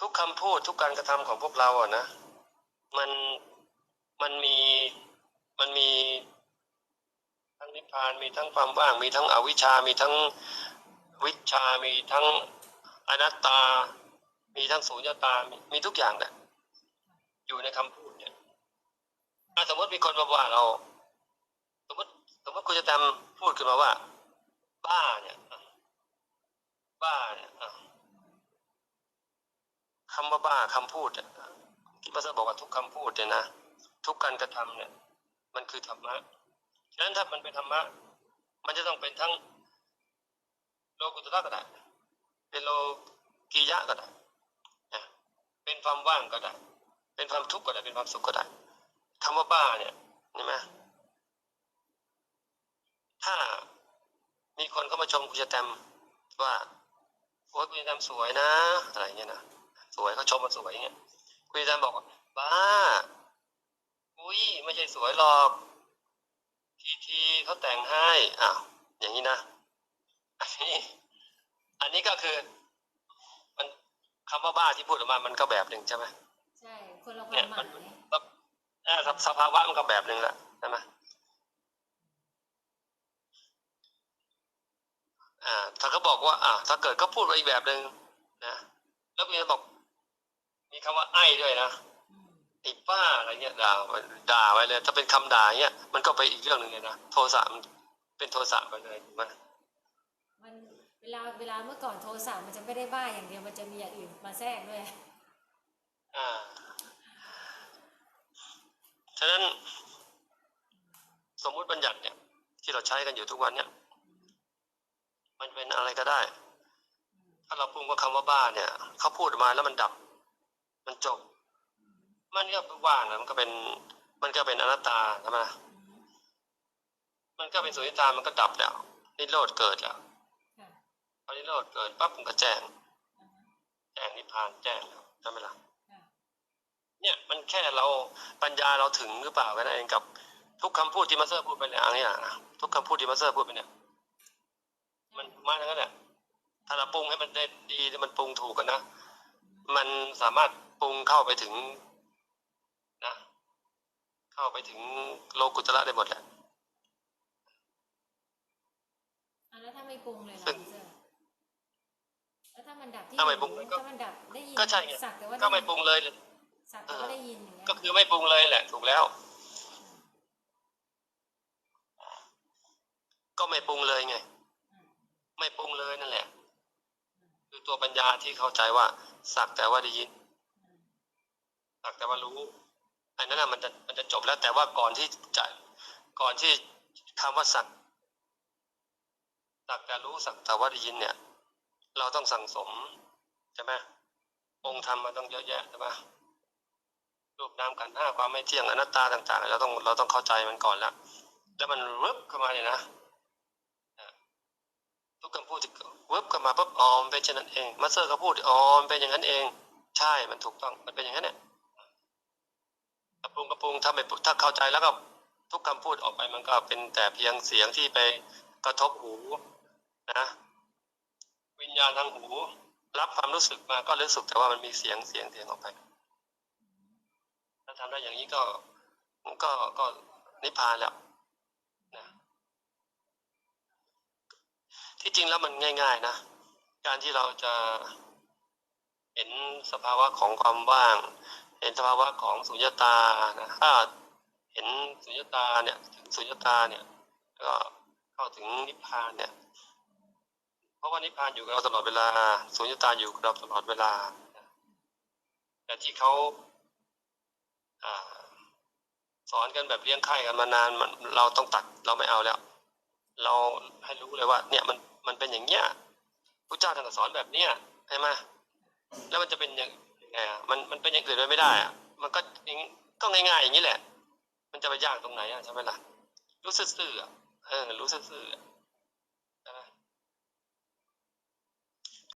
ทุกคำพูดทุกการกระทำของพวกเราอะนะ มันมันมีมันมีทั้งนิพพานมีทั้งความว่าง มีทั้งอวิชชา มีทั้งวิชา มีทั้งอนัตตา มีทั้งสุญญตา มีมีทุกอย่างแหละอยู่ในคำพูดเนี่ยอะสมมติมีคนมาว่าเรา สมมติสมมติคุณจะทำพูดขึ้นมาว่า บ้าเนี่ย บ้าเนี่ย คำว่าบ้าคำพูดที่พระเจ้าบอกว่าทุกคำพูดเนี่ยนะทุกการกระทำเนี่ย มันคือธรรมะฉะนั้นถ้ามันเป็นธรรมะ มันจะต้องเป็นทั้งโลกุตระก็ได้เป็นโลกียะก็ได้เป็นความว่างก็ได้ เป็นความทุกข์ก็ได้ เป็นความสุขก็ได้คำว่าบ้าเนี่ยเห็นไหมถ้ามีคนเข้ามาชมคุณจะแตมว่าโอ้ยคุณจะแตมสวยนะ อะไรเงี้ยนะ วยเขาชมมาสวยอย่างเงี้ยคุณจะแตมบอกว่าบ้าอุ้ยไม่ใช่สวยหรอกทีทีเขาแต่งให้อ้าวอย่างนี้นะอันนี้อันนี้ก็คือ มันคำว่าบ้าที่พูดออกมามันก็แบบหนึ่งใช่ไหมใช่คนละคเนี่วายมหมัมานยแบบเอ่อสภาวะมันก็แบบหนึ่งแหละใช่ไหมอ่าถ้าเขาบอกว่า อ่า ถ้าเกิดเขาพูดไปอีกแบบหนึ่งนะแล้วมีบอก มีคำว่าไอ้ด้วยนะอืมไอ้ป้าอะไรเงี้ยด่าไว้ด่าไว้เลย ถ้าเป็นคำด่าเงี้ยมันก็ไปอีกเรื่องหนึ่งเลยนะโทสะมันเป็นโทสะไปเลยถูกไหมมันเวลาเวลาเมื่อก่อนโทรศัพท์มันจะไม่ได้บ้าอย่างเดียวมันจะมีอย่างอื่นมาแทรกด้วยอ่าฉะนั้นสมมุติบัญญัติเนี่ย ที่เราใช้กันอยู่ทุกวันเนี่ย มันเป็นอะไรก็ได้ ถ้าเราปรุงว่าคำว่าบ้าเนี่ยเขาพูดออกมาแล้วมันดับ มันจบ มันก็ว่างนะมันก็เป็น มันก็เป็นอนัตตาใช่ไหมมันก็เป็นสุญญตามันก็ดับแล้วนิโรธเกิดแล้วพอนิโรธเกิดปั๊บมันก็แจ้ง แจ้งนิพพานแจ้งแล้วใช่ไหมล่ะเนี่ยมันแค่เราปัญญาเราถึงหรือเปล่าแค่นั้นเองกับทุกคำพูดที่มาเตอร์พูดไปเนี่ยอย่างเนี้ยนะทุกคำพูดที่มาเตอร์พูดไปเนี่ย มันมาทั้งนั้นแหละถ้าเราปรุงให้มันได้ดีมันปรุงถูกกันนะ มันสามารถ ปรุงเข้าไปถึงนะเข้าไปถึงโลกุตระได้หมดแหละอะแล้วถ้าไม่ปรุงเลยล่ะซึ่งพี่เจ้าแล้วถ้ามันดับที่ถ้าไม่ปรุงก็ถ้ามันดับได้ยินก็ใช่ไงสักแต่ว่าก็ไม่ปรุงเลยสักแต่ว่าได้ยินอย่างเงี้ยก็คือไม่ปรุงเลยแหละถูกแล้ว ก็ไม่ปรุงเลยไง ไม่ปรุงเลยนั่นแหละ คือตัวปัญญาที่เข้าใจว่าสักแต่ว่าได้ยิน สักแต่ว่ารู้อันนั้นนะมันจะมันจะจบแล้วแต่ว่าก่อนที่จะก่อนที่คำว่าสักสักแต่รู้สักแต่ว่าได้ยินเนี่ย เราต้องสั่งสมใช่ไหมองค์ธรรมมันต้องเยอะแยะใช่ไหมรูปนามขันห้าความไม่เที่ยงอนัตตาต่าง ๆ เราต้องเราต้องเข้าใจมันก่อนแล้วแล้วมันรึบเข้ามาเนี่ยนะทุกคำพูดที่เวึบเข้ามาปุ๊บอ๋อมเป็นเช่นนั้นเองมาสเตอร์เขาพูดอ๋อมเป็นอย่างนั้นเอง ใช่มันถูกต้องมันเป็นอย่างนั้นเนี่ย กระปรุงกระปรุง ถ้าไม่ถ้าเข้าใจแล้วก็ทุกคำพูดออกไปมันก็เป็นแต่เพียงเสียงที่ไปกระทบหูนะวิญญาณทางหู รับความรู้สึกมาก็รู้สึกแต่ว่ามันมีเสียงเสียงเสียงออกไปถ้าทำได้อย่างนี้ก็ก็ก็นิพพานแล้วนะที่จริงแล้วมันง่าย ๆ นะ การที่เราจะเห็นสภาวะของความว่าง เห็นสภาวะของสุญญตานะถ้าเห็นสุญญตาเนี่ยถึงสุญญตาเนี่ยก็เข้าถึงนิพพานเนี่ย เพราะว่านิพพานอยู่กับเราตลอดเวลาสุญญตาอยู่กับเราตลอดเวลาแต่ที่เขาอสอนกันแบบเลี้ยงไข่กันมานานมันเราต้องตัดเราไม่เอาแล้ว เราให้รู้เลยว่า เนี่ยมันมันเป็นอย่างเงี้ยพระเจ้าท่านสอนแบบเนี้ยใช่ไหมแล้วมันจะเป็นอย่าง เออมันมันเป็นอย่างอื่นไปไม่ได้อะมันก็อย่างก็ง่ายๆอย่างนี้แหละ มันจะไปยากตรงไหนอะใช่ไหมล่ะรู้ซื่อๆอะเออรู้ซื่อๆอะ